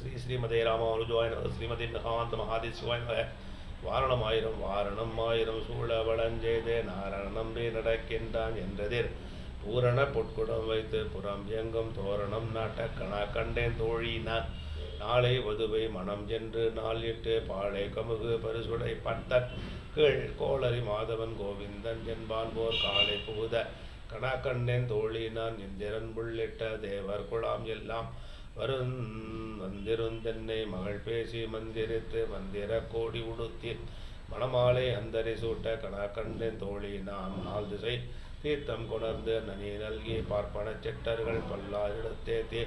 ஸ்ரீ ஸ்ரீமதே ராமானுஜாய நம ஸ்ரீமதி மகாந்த மகாதேசிவாய நம. வாரணம் ஆயிரம் வாரணம் ஆயிரம் சூழ வளஞ்செய்தே நாரணம் நடக்கின்றான் என்றதிர். பூரண பொற்குடம் வைத்து புறம் எங்கும் தோரணம் நாட்ட கணா கண்டேன் தோழி நான் நாளை வதுவை மனம் என்று நாள் இட்டு பாழை கமுகு பரிசுடை பட்ட கீழ் கோளரி மாதவன் கோவிந்தன் என்பான் போர் காலை புகுத. கணா கண்டேன் தோழி நான் இந்திரன் உள்ளிட்ட தேவர் குழாம் எல்லாம். வருந் வந்திருந்தென்னை மகள் பேசி மந்திரித்து மந்திர கோடி உடுத்தி மணமாலை அந்தரி சூட்ட கணா கண்டேன் தோழி நான் நாள் திசை தீர்த்தம் கொணர்ந்து நனி நல்கி பார்ப்பன செட்டர்கள் பல்லாரிடத்தே தே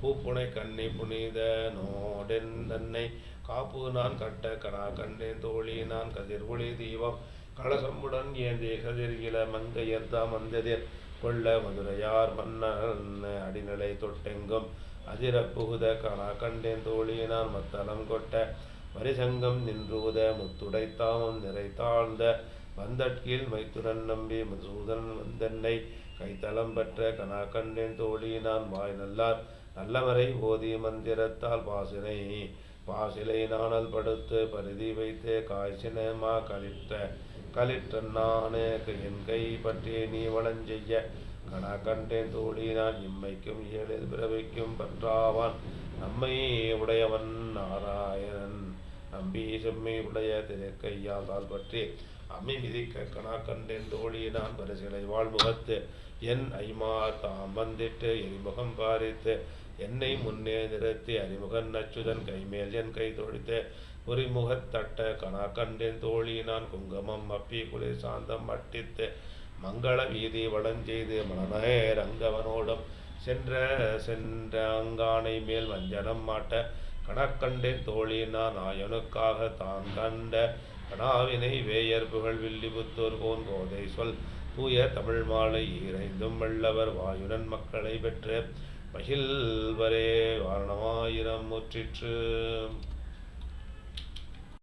பூப்புனை கண்ணி புனித நோடென் தன்னை காப்பு நான் கட்ட கணா கண்டேன் தோழி நான் கதிர் ஒளி தீபம். கலசம்புடன் ஏந்தி கதிர் இள மங்கையர்தாம் வந்ததிர் கொள்ள மதுரையார் மன்னன் அடிநிலை தொட்டெங்கும். அதிர புகுத கணா கண்டேன் தோழியினான் மத்தளம் கொட்ட. வரிசங்கம் நின்றுத முத்துடைத்தாமம் நிறைத்தாழ்ந்த வந்தட்கீழ் மைத்துரன் நம்பி மதுசூதன் வந்தென்னை. கைத்தளம் பெற்ற கனா கண்டேன் தோழியினான் வாய் நல்லார். நல்லவரை ஓதி மந்திரத்தால் பாசினை. பாசிலை நாணல் படுத்து பரிதி வைத்து காய்ச்சினமா கழித்த. கலிற்றன் என் கை பற்றி நீ வளஞ்செய்ய கடா கண்டேன் தோழி நான் இம்மைக்கும் ஏழு பிறவைக்கும் பற்றாவான். நம்மை உடையவன் நாராயணன். நம்பி செம்மை உடைய திருக்கையால் தால் பற்றி அம்மி மிதிக்க கணா கண்டேன் தோழி நான் பரிசிலை வாழ்முகத்து. என் ஐமார் தாம் வந்திட்டு எரிமுகம் பாரித்து என்னை முன்னே நிறுத்தி அறிமுகன் நச்சுதன் கைமேல் என் கை தொழித்து. உரிமுகத்தட்ட கணா கண்டேன் தோழி நான் குங்குமம் அப்பி குளிர் சாந்தம் மட்டித்து. மங்கள வீதி வளஞ்செய்து மனநேர் அங்கவனோடும் சென்ற சென்ற அங்கானை மேல் வஞ்சனம் மாட்ட. கணக்கண்டேன் தோழி நான் ஆயனுக்காக தான் கண்ட கடாவினை வேயர் புகழ் வில்லிபுத்தூர் கோன் கோதை சொல். தூய தமிழ் மாலை இறைந்தும் வல்லவர் வாயுடன் மக்களை பெற்று மகிழ்வரே. வாரணமாயிரம் முற்றிற்று.